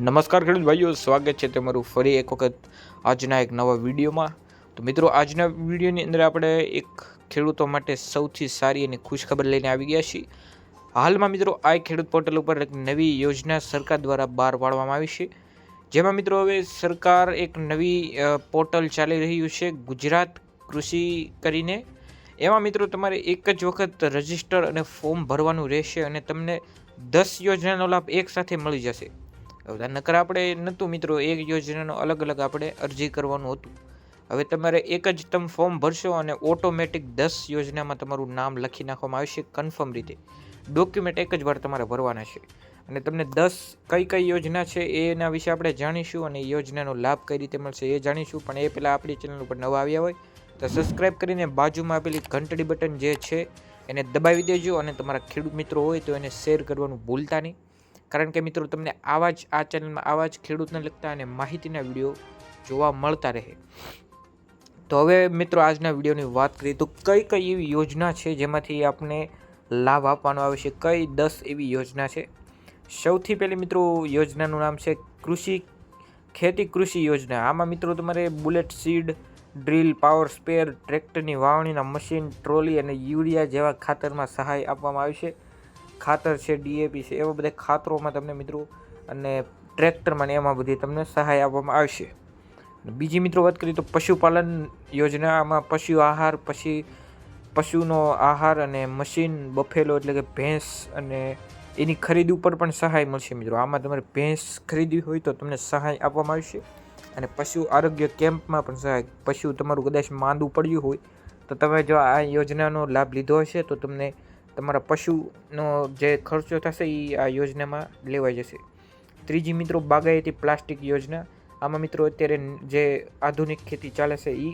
નમસ્કાર ખેડૂત ભાઈઓ, સ્વાગત છે તમારું ફરી એક વખત આજના એક નવા વિડીયોમાં. તો મિત્રો, આજના વિડીયોની અંદર આપણે એક ખેડૂતો માટે સૌથી સારી અને ખુશખબર લઈને આવી ગયા છીએ. હાલમાં મિત્રો, આ ખેડૂત પોર્ટલ ઉપર એક નવી યોજના સરકાર દ્વારા બહાર પાડવામાં આવી છે. જેમાં મિત્રો, હવે સરકાર એક નવી પોર્ટલ ચાલી રહ્યું છે, ગુજરાત કૃષિ કરીને. એમાં મિત્રો, તમારે એક જ વખત રજિસ્ટર અને ફોર્મ ભરવાનું રહેશે અને તમને દસ યોજનાનો લાભ એકસાથે મળી જશે. હવે નકર આપણે નહોતું મિત્રો એક યોજનાનો અલગ અલગ આપણે અરજી કરવાનું હતું. હવે તમારે એક જ તમે ફોર્મ ભરશો અને ઓટોમેટિક દસ યોજનામાં તમારું નામ લખી નાખવામાં આવશે કન્ફર્મ રીતે. ડોક્યુમેન્ટ એક જ વાર તમારે ભરવાના છે. અને તમને દસ કઈ કઈ યોજના છે એના વિશે આપણે જાણીશું અને એ યોજનાનો લાભ કઈ રીતે મળશે એ જાણીશું. પણ એ પહેલાં આપણી ચેનલ ઉપર નવા આવ્યા હોય તો સબસ્ક્રાઈબ કરીને બાજુમાં આપેલી ઘંટડી બટન જે છે એને દબાવી દેજો અને તમારા ખેડૂત મિત્રો હોય તો એને શેર કરવાનું ભૂલતા નહીં. કારણ કે મિત્રો તમને આવા જ આ ચેનલમાં આવા જ ખેડૂતને લગતા અને માહિતીના વીડિયો જોવા મળતા રહે. તો હવે મિત્રો આજના વિડીયોની વાત કરીએ તો કઈ કઈ એવી યોજના છે જેમાંથી આપને લાભ આપવાનો આવે છે? કઈ દસ એવી યોજના છે? સૌથી પહેલી મિત્રો યોજનાનું નામ છે કૃષિ ખેતી કૃષિ યોજના. આમાં મિત્રો તમારે bullet seed, drill, power sprayer, ટ્રેક્ટરની વાવણીના મશીન, ટ્રોલી અને યુરિયા જેવા ખાતરમાં સહાય આપવામાં આવે છે. ખાતર છે ડીએપી છે, એવા બધા ખાતરોમાં તમને મિત્રો અને ટ્રેક્ટરમાં ને એમાં બધી તમને સહાય આપવામાં આવશે. બીજી મિત્રો વાત કરીએ તો પશુપાલન યોજના, આમાં પશુ આહાર, પછી પશુનો આહાર અને મશીન, બફેલો એટલે કે ભેંસ અને એની ખરીદી ઉપર પણ સહાય મળશે મિત્રો. આમાં તમારે ભેંસ ખરીદવી હોય તો તમને સહાય આપવામાં આવશે અને પશુ આરોગ્ય કેમ્પમાં પણ સહાય. પશુ તમારું કદાચ માંદું પડ્યું હોય તો તમે જો આ યોજનાનો લાભ લીધો હશે તો તમને તમારા પશુનો જે ખર્ચો થશે એ આ યોજનામાં લેવાઈ જશે. ત્રીજી મિત્રો, બાગાયતી પ્લાસ્ટિક યોજના. આમાં મિત્રો અત્યારે જે આધુનિક ખેતી ચાલે છે એ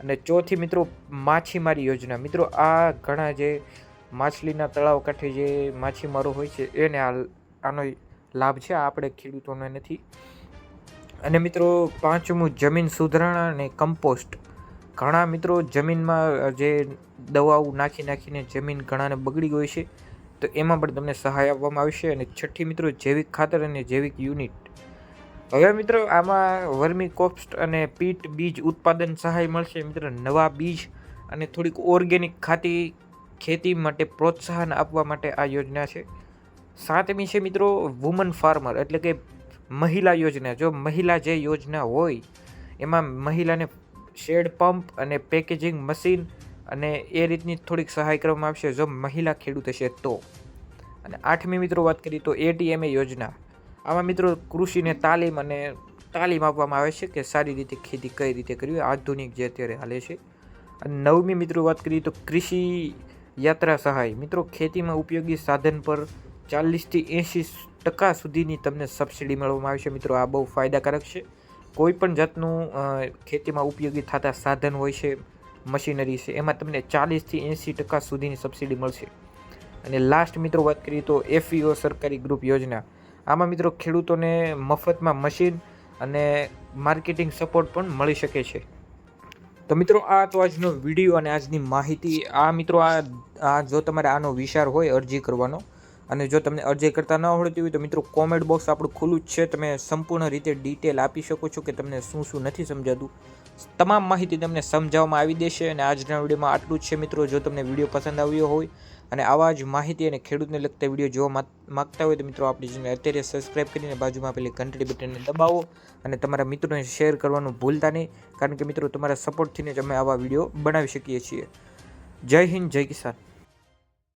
અને ચોથી મિત્રો, માછીમારી યોજના. મિત્રો, આ ઘણા જે માછલીના તળાવ કાંઠે જે માછીમારો હોય છે, એને આ આનો લાભ છે આપણે ખેડૂતોને નથી. અને મિત્રો, પાંચમું જમીન સુધારણા અને કમ્પોસ્ટ. ઘણા મિત્રો જમીનમાં જે દવાઓ નાખી નાખીને જમીન ઘણાને બગડી ગઈ છે, તો એમાં પણ તમને સહાય આપવામાં આવશે અને છઠ્ઠી મિત્રો જૈવિક ખાતર અને જૈવિક યુનિટ. હવે મિત્રો આમાં વર્મી કોપ્સ્ટ અને પીટ બીજ ઉત્પાદન સહાય મળશે. મિત્રો નવા બીજ અને થોડીક ઓર્ગેનિક ખાતી ખેતી માટે પ્રોત્સાહન આપવા માટે આ યોજના છે. સાતમી છે મિત્રો વુમન ફાર્મર એટલે કે મહિલા યોજના. જો મહિલા જે યોજના હોય, એમાં મહિલાને શેડ પંપ અને પેકેજિંગ મશીન અને એ રીતની થોડીક સહાય કરવામાં આવશે જો મહિલા ખેડૂત હશે તો. અને આઠમી મિત્રો વાત કરીએ તો એટીએમએ યોજના. આમાં મિત્રો કૃષિને તાલીમ અને તાલીમ આપવામાં આવે છે કે સારી રીતે ખેતી કઈ રીતે કરવી, આધુનિક જે અત્યારે હાલે છે. અને નવમી મિત્રો વાત કરીએ તો કૃષિ યાત્રા સહાય. મિત્રો ખેતીમાં ઉપયોગી સાધન પર ચાલીસથી એંશી ટકા સુધીની તમને સબસિડી મેળવવામાં આવશે. મિત્રો આ બહુ ફાયદાકારક છે. કોઈ પણ જાતનું ખેતીમાં ઉપયોગી થતા સાધન હોય છે, મશીનરી છે, એમાં તમને ચાલીસથી એંસી ટકા સુધીની સબસિડી મળશે. અને લાસ્ટ મિત્રો વાત કરીએ તો એફઈઓ સરકારી ગ્રુપ યોજના. આમાં મિત્રો ખેડૂતોને મફતમાં મશીન અને માર્કેટિંગ સપોર્ટ પણ મળી શકે છે. તો મિત્રો, આ તો આજનો વીડિયો અને આજની માહિતી. આ મિત્રો આ, જો તમારે આનો વિચાર હોય અરજી કરવાનો અને જો તમને અરજી કરતા ન આવડતી હોય તો મિત્રો કોમેન્ટ બોક્સ આપણું ખુલ્લું જ છે. તમે સંપૂર્ણ રીતે ડિટેલ આપી શકો છો કે તમને શું શું નથી સમજાતું. તમામ માહિતી તમને સમજાવવામાં આવી દેશે અને આજના વિડીયોમાં આટલું જ છે મિત્રો. જો તમને વીડિયો પસંદ આવ્યો હોય અને આવા જ માહિતી અને ખેડૂતને લગતા વીડિયો જોવા માંગતા હોય તો મિત્રો આપણી ચેનલ અત્યારે સબસ્ક્રાઇબ કરીને બાજુમાં પેલી ઘંટડી બટનને દબાવો અને તમારા મિત્રોને શેર કરવાનું ભૂલતા નહીં, કારણ કે મિત્રો તમારા સપોર્ટથી જ અમે આવા વીડિયો બનાવી શકીએ છીએ. જય હિન્દ, જય કિસાન.